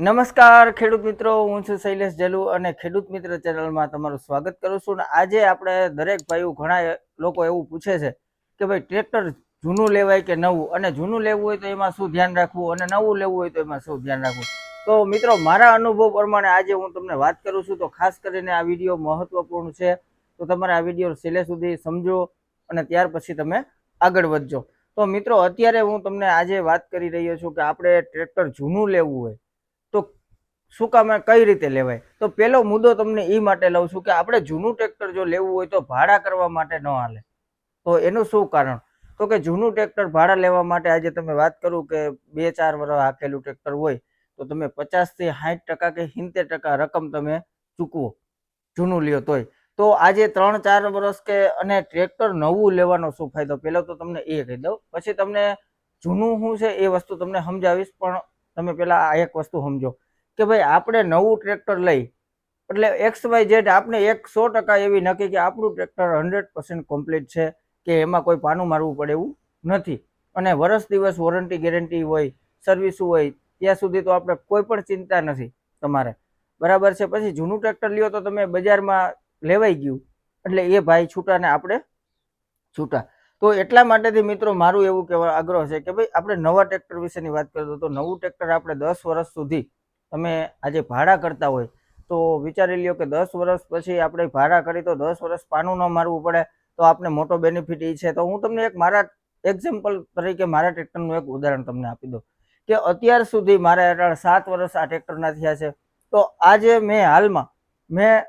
નમસ્કાર, ખેડૂત મિત્રો. હું છું શૈલેષ જલુ અને ખેડૂત મિત્ર ચેનલમાં તમારું સ્વાગત કરું છું. અને આજે આપણે દરેક ભાઈઓ ઘણા લોકો એવું પૂછે છે કે ભાઈ, ટ્રેક્ટર જૂનું લેવાય કે નવું? અને જૂનું લેવું હોય તો એમાં શું ધ્યાન રાખવું? અને નવું લેવું હોય તો એમાં શું ધ્યાન રાખવું? તો મિત્રો, મારા અનુભવ પ્રમાણે આજે હું તમને વાત કરું છું. તો ખાસ કરીને આ વીડિયો મહત્વપૂર્ણ છે. તો તમારે આ વીડિયો છેલ્લે સુધી સમજો અને ત્યાર પછી તમે આગળ વધજો. તો મિત્રો, અત્યારે હું તમને આજે વાત કરી રહ્યો છું કે આપણે ટ્રેક્ટર જૂનું લેવું હોય. શું કામ કઈ રીતે લેવાય? તો પેલો મુદ્દો તમને એ માટે લઉં છું કે આપણે જૂનું ટ્રેક્ટર જો લેવું હોય તો ભાડા કરવા માટે ન હાલે. તો એનું શું કારણ? તો કે જૂનું ટ્રેક્ટર ભાડા લેવા માટે આજે તમે વાત કરું કે બે ચાર વર્ષ હાકેલું ટ્રેક્ટર હોય, તો તમે પચાસથી સાઠ ટકા કે સિત્તેર ટકા રકમ તમે ચૂકવો, જૂનું લ્યો તોય. તો આજે ત્રણ ચાર વર્ષ કે અને ટ્રેક્ટર નવું લેવાનો શું ફાયદો? પહેલો તો તમને એ કહી દઉં. પછી તમને જૂનું શું છે એ વસ્તુ તમને સમજાવીશ, પણ તમે પહેલાં આ એક વસ્તુ સમજો. કે ભાઈ આપણે નવું ટ્રેક્ટર લઈ. એટલે એક્સ વાય ઝેડ આપણે એક સો ટકા એવી નક્કી કે આપણું ટ્રેક્ટર હંડ્રેડ પર્સન્ટ કમ્પ્લીટ છે કે એમાં કોઈ પાનું મારવું પડે એવું નથી. અને વર્ષ દિવસ વોરંટી ગેરંટી હોય, સર્વિસ હોય, ત્યાં સુધી તો આપણે કોઈ પણ ચિંતા નથી તમારે. બરાબર છે, પછી જૂનું ટ્રેક્ટર લ્યો તો તમે બજારમાં લેવાઈ ગયું. એટલે એ ભાઈ છૂટાને આપણે છૂટા. તો એટલા માટેથી મિત્રો મારું એવું કહેવા આગ્રહ છે કે ભાઈ આપણે નવા ટ્રેક્ટર વિશેની વાત કરીએ તો નવું ટ્રેક્ટર આપણે દસ વર્ષ સુધી તમે આજે ભાડા કરતા હોય, તો વિચારી લ્યો કે દસ વર્ષ પછી આપણે ભાડા કરી તો દસ વર્ષ પાનું ન મારવું પડે, તો આપણે મોટો બેનિફિટ એ છે. તો હું તમને એક મારા એક્ઝામ્પલ તરીકે મારા ટ્રેક્ટરનું એક ઉદાહરણ તમને આપી દઉં, કે અત્યાર સુધી મારા હેઠળ સાત વર્ષ આ ટ્રેક્ટરના થયા છે. તો આજે મેં હાલમાં મેં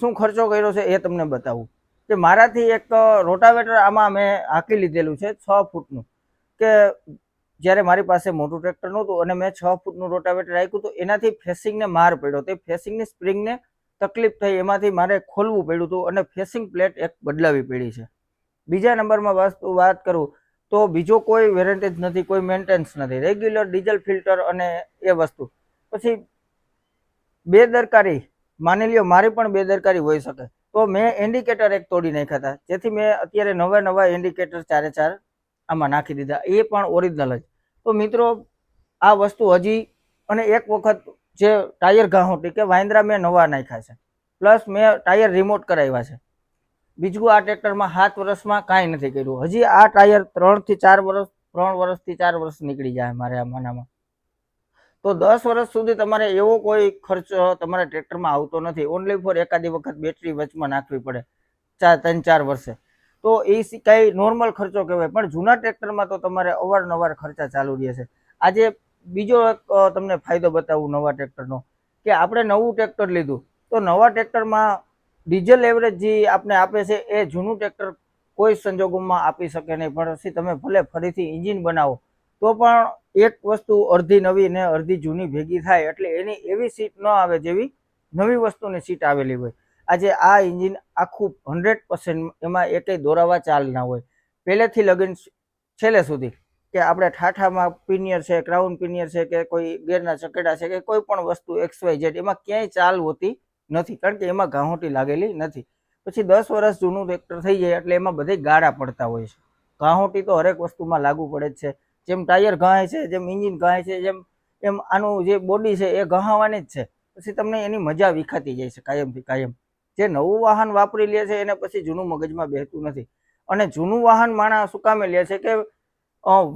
શું ખર્ચો કર્યો છે એ તમને બતાવું, કે મારાથી એક રોટાવેટર આમાં મેં હાંકી લીધેલું છે છ ફૂટનું, કે જ્યારે મારી પાસે મોટું ટ્રેક્ટર નહોતું અને મેં છ ફૂટનું રોટાવેટર રાખ્યું તો એનાથી ફેસિંગને માર પડ્યો તે ફેસિંગની સ્પ્રિંગને તકલીફ થઈ, એમાંથી મારે ખોલવું પડ્યું હતું અને ફેસિંગ પ્લેટ એક બદલાવી પડી છે. બીજા નંબરમાં વસ્તુ વાત કરું તો બીજો કોઈ વેરંટેજ નથી, કોઈ મેન્ટેનન્સ નથી. રેગ્યુલર ડીઝલ ફિલ્ટર અને એ વસ્તુ. પછી બેદરકારી, માની લ્યો મારી પણ બેદરકારી હોઈ શકે. તો મેં ઇન્ડિકેટર એક તોડી નાખ્યા હતા. જેથી મેં અત્યારે નવા નવા ઇન્ડિકેટર ચારે ચાર આમાં નાખી દીધા. એ પણ ઓરિજિનલ જ. તો મિત્રો, આ વસ્તુ હજી અને એક વખત જે ટાયર ઘાહોટી કે વાંદરા મેં નવા નાખ્યા છે. પ્લસ મેં ટાયર રિમોટ કરાવ્યા છે. બીજું આ ટ્રેક્ટરમાં સાત વર્ષમાં કાંઈ નથી કર્યું. હજી આ ટાયર ત્રણથી ચાર વર્ષ, ત્રણ વર્ષથી ચાર વર્ષ નીકળી જાય મારે આ મનામાં. તો દસ વર્ષ સુધી તમારે એવો કોઈ ખર્ચ તમારા ટ્રેક્ટરમાં આવતો નથી. ઓનલી ફોર એકાદી વખત બેટરી વચમાં નાખવી પડે. ચાર, ત્રણ, ચાર વર્ષે. તો એ કાંઈ નોર્મલ ખર્ચો કહેવાય. પણ જૂના ટ્રેક્ટરમાં તો તમારે અવારનવાર ખર્ચા ચાલુ રહે છે. આજે બીજો તમને ફાયદો બતાવું નવા ટ્રેક્ટરનો. કે આપણે નવું ટ્રેક્ટર લીધું, તો નવા ટ્રેક્ટરમાં ડીઝલ એવરેજ જે આપણે આપે છે, એ જૂનું ટ્રેક્ટર કોઈ સંજોગોમાં આપી શકે નહીં. પણ પછી તમે ભલે ફરીથી ઇન્જિન બનાવો, તો પણ એક વસ્તુ અડધી નવી ને અડધી જૂની ભેગી થાય. એટલે એની એવી સીટ ન આવે જેવી નવી વસ્તુની સીટ આવેલી હોય. આજે આ એન્જિન આખું હંડ્રેડ પર્સન્ટ એમાં એકેય દોરાવા ચાલ ના હોય. પહેલેથી લગન છેલ્લે સુધી કે આપણે ઠાઠામાં પિનિયર છે ક્રાઉન પિનિયર છે કે કોઈ ગેરના ચકેડા છે કે કોઈ પણ વસ્તુ એક્સ વાય જેડ એમાં ક્યાંય ચાલ હોતી નથી. કારણ કે એમાં ઘાહોટી લાગેલી નથી. પછી દસ વર્ષ જૂનું ટ્રેક્ટર થઈ જાય એટલે એમાં બધે ગાળા પડતા હોય છે. ઘાહોટી તો હરેક વસ્તુમાં લાગુ પડે જ છે. જેમ ટાયર ઘાય છે, જેમ ઇન્જિન ઘાય છે, જેમ, એમ આનું જે બોડી છે એ ઘહાવાની જ છે. પછી તમને એની મજા વિખાતી જાય છે કાયમથી કાયમ. જે નવું વાહન વાપરી લે છે, એને પછી જૂનું મગજમાં બેસતું નથી. અને જૂનું વાહન માણસ સુકામે કામે લે છે કે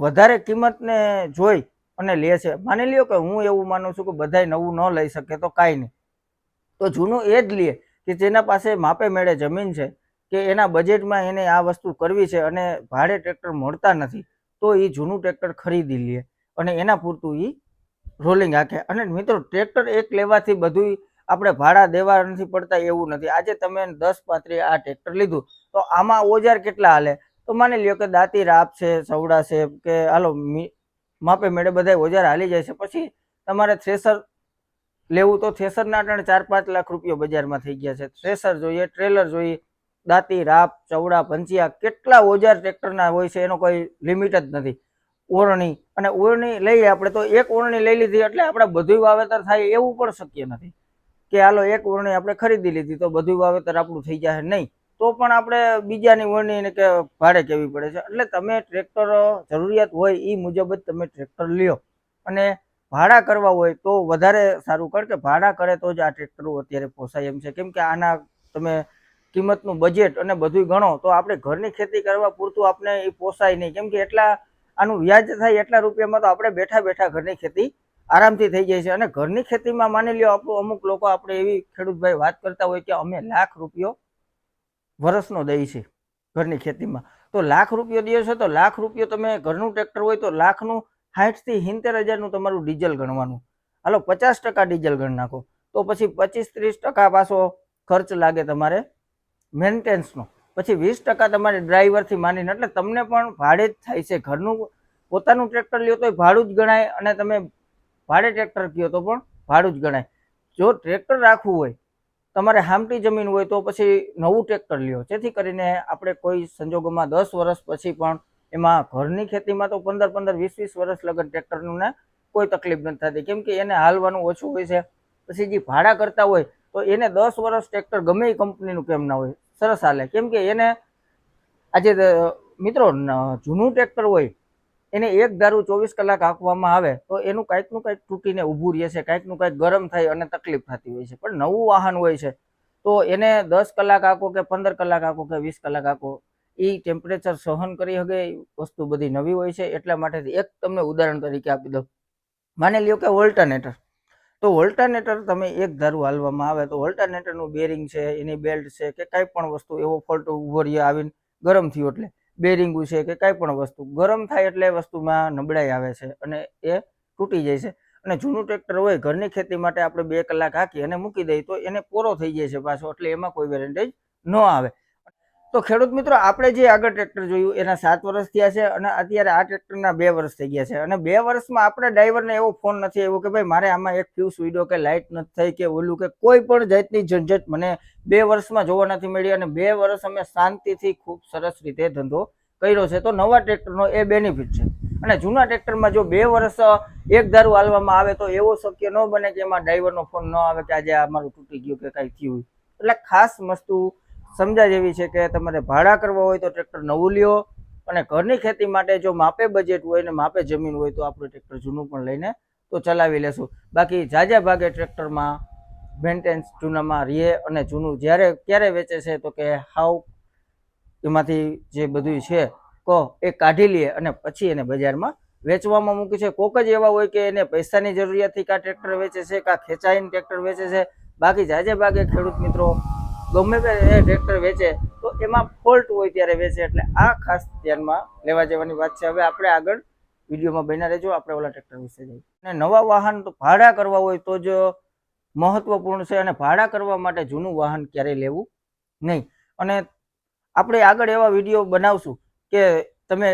વધારે કિંમતને જોઈ અને લે છે. માની લ્યો કે હું એવું માનું છું કે બધાય નવું ન લઈ શકે તો કાંઈ નહીં. તો જૂનું એ જ લે કે જેના પાસે માપે મેળે જમીન છે કે એના બજેટમાં એને આ વસ્તુ કરવી છે અને ભાડે ટ્રેક્ટર મળતા નથી, તો એ જૂનું ટ્રેક્ટર ખરીદી લે અને એના પૂરતું એ રોલિંગ હાકે અને મિત્રો, ટ્રેક્ટર એક લેવાથી બધું આપણે ભાડા દેવા નથી પડતા એવું નથી. આજે તમે દસ પાંત્રી આ ટ્રેક્ટર લીધું, તો આમાં ઓજાર કેટલા હાલે? તો માની લ્યો કે દાંતી રાપ છે, સવડા છે, કે હાલો માપે મેળે બધા ઓજાર હાલી જાય છે. પછી તમારે થ્રેસર લેવું તો થ્રેસરના ત્રણ ચાર પાંચ લાખ રૂપિયા બજારમાં થઈ ગયા છે. થ્રેસર જોઈએ, ટ્રેલર જોઈએ, દાંતી રાપ ચવડા પંચિયા કેટલા ઓજાર ટ્રેક્ટરના હોય છે એનો કોઈ લિમિટ જ નથી. ઓરણી, અને ઓરણી લઈએ આપણે તો એક ઓરણી લઈ લીધી એટલે આપણે બધું વાવેતર થાય એવું પણ શક્ય નથી. કે હાલો, એક ઓરણી આપણે ખરીદી લીધી તો બધું વાવેતર આપણું થઈ જાય નહીં, તો પણ આપણે બીજાની ઓરણીને કે ભાડે કેવી પડે છે? એટલે તમે ટ્રેક્ટર જરૂરિયાત હોય એ મુજબ જ તમે ટ્રેક્ટર લ્યો. અને ભાડા કરવા હોય તો વધારે સારું, કારણ કે ભાડા કરે તો જ આ ટ્રેક્ટરો અત્યારે પોસાય એમ છે. કેમ કે આના તમે કિંમતનું બજેટ અને બધું ગણો તો આપણે ઘરની ખેતી કરવા પૂરતું આપણે એ પોસાય નહીં. કેમ કે એટલા, આનું વ્યાજ થાય એટલા રૂપિયામાં તો આપણે બેઠા બેઠા ઘરની ખેતી આરામથી થઈ જાય છે. અને ઘરની ખેતીમાં માની લ્યો આપણું અમુક લોકો આપણે એવી ખેડૂતભાઈ વાત કરતા હોય કે અમે લાખ રૂપિયો વર્ષનો દઈ છે ઘરની ખેતીમાં. તો લાખ રૂપિયો દે છે તો લાખ રૂપિયો તમે ઘરનું ટ્રેક્ટર હોય તો લાખનું સાઠથી સિત્તેર હજારનું તમારું ડીઝલ ગણવાનું. હાલો, પચાસ ટકા ડીઝલ ગણ નાખો. તો પછી પચીસ ત્રીસ ટકા પાછો ખર્ચ લાગે તમારે મેન્ટેન્સનો પછી વીસ ટકા તમારે ડ્રાઈવરથી માનીને, એટલે તમને પણ ભાડે જ થાય છે. ઘરનું પોતાનું ટ્રેક્ટર લ્યો તો ભાડું જ ગણાય અને તમે ભાડે ટ્રેક્ટર કયો તો પણ ભાડું જ ગણાય. જો ટ્રેક્ટર રાખવું હોય, તમારે હામટી જમીન હોય તો પછી નવું ટ્રેક્ટર લ્યો. જેથી કરીને આપણે કોઈ સંજોગોમાં દસ વર્ષ પછી પણ એમાં ઘરની ખેતીમાં તો પંદર પંદર વીસ વીસ વર્ષ લગન ટ્રેક્ટરનું ને કોઈ તકલીફ નથી થતી. કેમ કે એને હાલવાનું ઓછું હોય છે. પછી જે ભાડા કરતા હોય, તો એને દસ વર્ષ ટ્રેક્ટર ગમે એ કંપનીનું કેમ ના હોય? સરસ હાલે. કેમ કે એને આજે મિત્રો જૂનું ટ્રેક્ટર હોય એને એક ધારું ચોવીસ કલાક આપવામાં આવે તો એનું કાંઈકનું કાંઈક તૂટીને ઊભું રહે છે કાંઈકનું કાંઈક ગરમ થાય અને તકલીફ થતી હોય છે. પણ નવું વાહન હોય છે તો એને દસ કલાક હાંકો કે પંદર કલાક હાંકો કે વીસ કલાક હાંકો એ ટેમ્પરેચર સહન કરી શકે વસ્તુ બધી નવી હોય છે. એટલા માટે એક તમને ઉદાહરણ તરીકે આપી દઉં. માની લ્યો કે ઓલ્ટરનેટર તો ઓલ્ટરનેટર તમે એક ધારું હાલવામાં આવે તો ઓલ્ટરનેટરનું બેરિંગ છે, એની બેલ્ટ છે કે કાંઈ પણ વસ્તુ એવો ફોલ્ટ ઊભો રહે આવીને ગરમ થયું એટલે. બેરિંગું છે કે કાંઈ પણ વસ્તુ. ગરમ થાય એટલે વસ્તુમાં નબળાઈ આવે છે અને એ તૂટી જાય છે. અને જૂનું ટ્રેક્ટર હોય, ઘરની ખેતી માટે આપણે બે કલાક હાકી અને મૂકી દઈએ તો એને પોરો થઈ જાય છે પાછો. એટલે એમાં કોઈ વેરેન્ટેજ ન આવે. તો ખેડૂત મિત્રો, આપણે જે આગળ ટ્રેક્ટર જોયું, એના સાત વર્ષ થયા છે અને અત્યારે આ ટ્રેક્ટરના બે વર્ષ થઈ ગયા છે. અને બે વર્ષમાં આપણે ડ્રાઈવરને એવો ફોન નથી આવ્યો કે ભાઈ, મારે આમાં એક ફ્યુઝ વિડો કે લાઇટ નથી થઈ કે ઓલું કે કોઈ પણ જાતની ઝંઝટ. મને બે વર્ષમાં જોવા નથી મળી અને બે વર્ષ અમે શાંતિથી ખૂબ સરસ રીતે ધંધો કર્યો છે. તો નવા ટ્રેક્ટરનો એ બેનિફિટ છે. અને જૂના ટ્રેક્ટરમાં જો બે વર્ષ એક ધારું હાલવામાં આવે તો એવો શક્ય ન બને કે એમાં ડ્રાઈવરનો ફોન ન આવે કે આજે આ મારું તૂટી ગયું કે કાંઈ થયું. એટલે ખાસ વસ્તુ સમજા જેવી છે કે તમારે ભાડા કરવા હોય તો ટ્રેક્ટર નવું લ્યો અને ઘરની ખેતી માટે જો માપે બજેટ હોય ને માપે જમીન હોય તો આપણું ટ્રેક્ટર જૂનું પણ લઈને તો ચલાવી લેશું. બાકી જાજા ભાગે ટ્રેક્ટરમાં મેન્ટેન્સ જૂનામાં રહે અને જૂનું જ્યારે ક્યારે વેચે છે તો કે હાવ એમાંથી જે બધું છે કહો એ કાઢી લઈએ અને પછી એને બજારમાં વેચવામાં મૂકી છે. કોક જ એવા હોય કે એને પૈસાની જરૂરિયાતથી કાં ટ્રેક્ટર વેચે છે, કાં ખેંચાઈને ટ્રેક્ટર વેચે છે. બાકી જાજે ભાગે ખેડૂત મિત્રો ગમે તે ટ્રેક્ટર વેચે, તો એમાં ફોલ્ટ હોય ત્યારે વેચે. એટલે આ ખાસ ધ્યાનમાં લેવા જવાની વાત છે. હવે આપણે આગળ વિડીયોમાં બન્યા રહેજો. આપણે ઓલા ટ્રેક્ટર વિશે જઈએ. અને નવા વાહન ભાડા કરવા હોય તો જ મહત્વપૂર્ણ છે અને ભાડા કરવા માટે જૂનું વાહન ક્યારેય લેવું નહીં. અને આપણે આગળ એવા વીડિયો બનાવશું કે તમે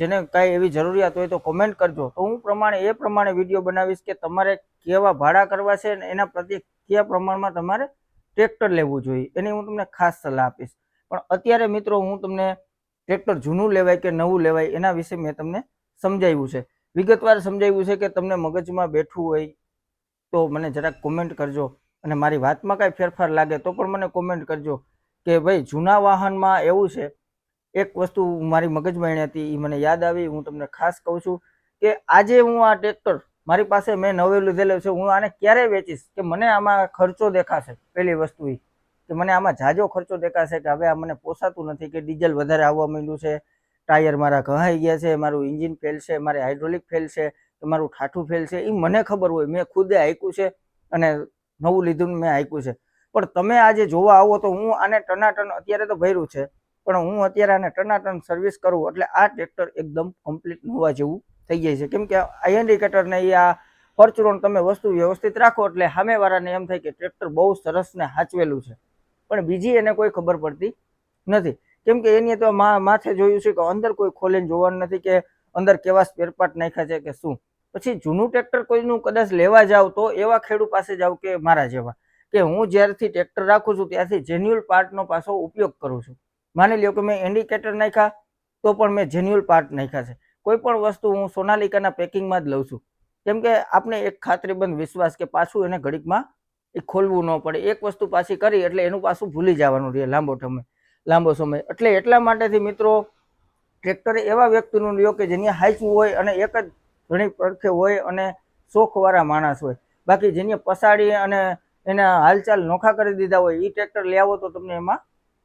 જેને કાંઈ એવી જરૂરિયાત હોય તો કોમેન્ટ કરજો. તો હું પ્રમાણે એ પ્રમાણે વીડિયો બનાવીશ કે તમારે કેવા ભાડા કરવા છે અને એના પ્રત્યે કયા પ્રમાણમાં તમારે ટ્રેક્ટર લેવું જોઈએ, એની હું તમને ખાસ સલાહ આપીશ. પણ અત્યારે મિત્રો હું તમને ટ્રેક્ટર જૂનું લેવાય કે નવું લેવાય એના વિશે મેં તમને સમજાવ્યું છે. વિગતવાર સમજાવ્યું છે કે તમને મગજમાં બેઠું હોય તો મને જરાક કોમેન્ટ કરજો અને મારી વાતમાં કાંઈ ફેરફાર લાગે તો પણ મને કોમેન્ટ કરજો કે ભાઈ, જૂના વાહનમાં એવું છે, એક વસ્તુ મારી મગજમાં એણી હતી એ મને યાદ આવી, હું તમને ખાસ કહું છું કે આજે હું આ ટ્રેક્ટર મારી પાસે મેં નવે લીધેલું છે, હું આને ક્યારે વેચીશ? કે મને આમાં ખર્ચો દેખાશે? પહેલી વસ્તુ એ કે મને આમાં જાજો ખર્ચો દેખાશે કે હવે આ મને પોસાતું નથી કે ડીઝલ વધારે આવવા માંડ્યું છે, ટાયર મારા ઘહાઈ ગયા છે, મારું ઇન્જિન ફેલ છે, મારે હાઇડ્રોલિક ફેલ છે મારું ઠાઠું ફેલ છે એ મને ખબર હોય. મેં ખુદે હાંક્યું છે અને નવું લીધું મેં હાંક્યું છે. પણ તમે આજે જોવા આવો તો હું આને ટનાટન અત્યારે તો ભર્યું છે, પણ હું અત્યારે આને ટનાટન સર્વિસ કરું એટલે આ ટ્રેક્ટર એકદમ કમ્પ્લીટ નવા જેવું થઈ જાય છે. કેમ કે આ ઇન્ડિકેટરને એ આ પરચુરણ તમે વસ્તુ વ્યવસ્થિત રાખો એટલે સામેવાળાને એમ થાય કે ટ્રેક્ટર બહુ સરસ ને હાચવેલું છે. પણ બીજી એને કોઈ ખબર પડતી નથી. કેમ કે એની તો માથે જોયું છે કે અંદર કોઈ ખોલીને જોવાનું નથી કે અંદર કેવા સ્પેર પાર્ટ નાખ્યા છે કે શું. પછી જૂનું ટ્રેક્ટર કોઈનું કદાચ લેવા જાવ તો એવા ખેડૂત પાસે જાવ કે મારા જેવા કે હું જ્યારથી ટ્રેક્ટર રાખું છું ત્યારથી જેન્યુઅલ પાર્ટનો પાછો ઉપયોગ કરું છું. માની લ્યો કે મેં ઇન્ડિકેટર નાખ્યા તો પણ મેં જેન્યુઅલ પાર્ટ નાખ્યા છે. કોઈ પણ વસ્તુ હું સોનાલિકાના પેકિંગમાં જ લઉં છું. કેમ કે આપણે એક ખાતરીબંધ વિશ્વાસ કે પાછું એને ઘડીકમાં એ ખોલવું ન પડે. એક વસ્તુ પાછી કરી એટલે એનું પાછું ભૂલી જવાનું રહે લાંબો સમય લાંબો સમય. એટલે એટલા માટેથી મિત્રો, ટ્રેક્ટર એવા વ્યક્તિનું લ્યો કે જેની હાંચવું હોય અને એક જ ઘણી પડખે હોય અને શોખવાળા માણસ હોય. બાકી જેને પસાડી અને એના હાલચાલ નોખા કરી દીધા હોય એ ટ્રેક્ટર લઈ આવો તો તમને એમાં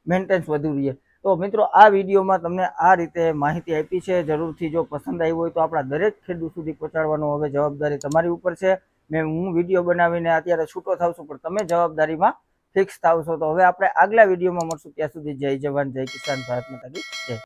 મેન્ટેન્સ વધુ રહે. તો મિત્રો, આ વિડીયોમાં તમને આ રીતે માહિતી આપી છે. જરૂરથી જો પસંદ આવી હોય તો આપણા દરેક ખેડૂત સુધી પહોંચાડવાનો હવે જવાબદારી તમારી ઉપર છે. મેં હું વીડિયો બનાવીને અત્યારે છૂટો થાવ છું, પણ તમે જવાબદારીમાં ફિક્સ થાવ છો. તો હવે આપણે આગલા વિડીયોમાં મળશું. ત્યાં સુધી જય જવાન, જય કિસાન, ભારત માતા જય.